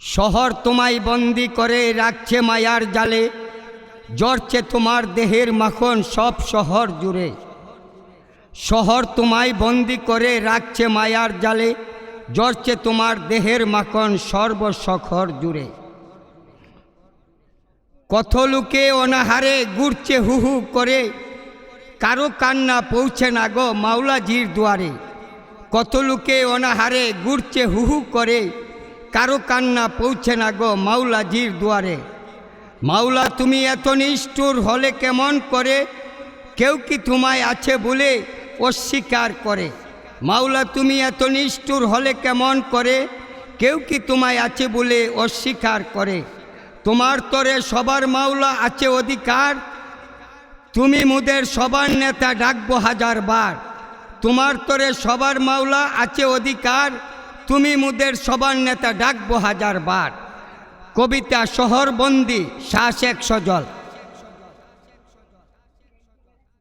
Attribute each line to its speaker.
Speaker 1: শহর তোমায় বন্দি করে রাখছে মায়ার জালে, জড়ছে তোমার দেহের মাখন সব শহর জুড়ে। শহর তোমায় বন্দি করে রাখছে মায়ার জালে, জড়ছে তোমার দেহের মাখন সর্বশখর জুড়ে। কত লোকে অনাহারে ঘুরছে হু হু করে, কারও কান্না পৌঁছে না গো মাওলাজির দুয়ারে। কত লোকে অনাহারে ঘুরছে হু হু করে কারও কান্না পৌঁছে না গো মাওলাজির দুয়ারে। মাওলা, তুমি এত নিষ্ঠুর হলে কেমন করে? কেউ কি তোমায় আছে বলে অস্বীকার করে? মাওলা, তুমি এত নিষ্ঠুর হলে কেমন করে? কেউ কি তোমায় আছে বলে অস্বীকার করে? তোমার তরে সবার মাওলা আছে অধিকার। তুমি মুদের সবার নেতা ডাকবো হাজার বার তোমার তরে সবার মাওলা আছে অধিকার। তুমি মুদের সবার নেতা ডাকবো হাজার বার। কবিতা শহরবন্দি শ্বাস এক সজল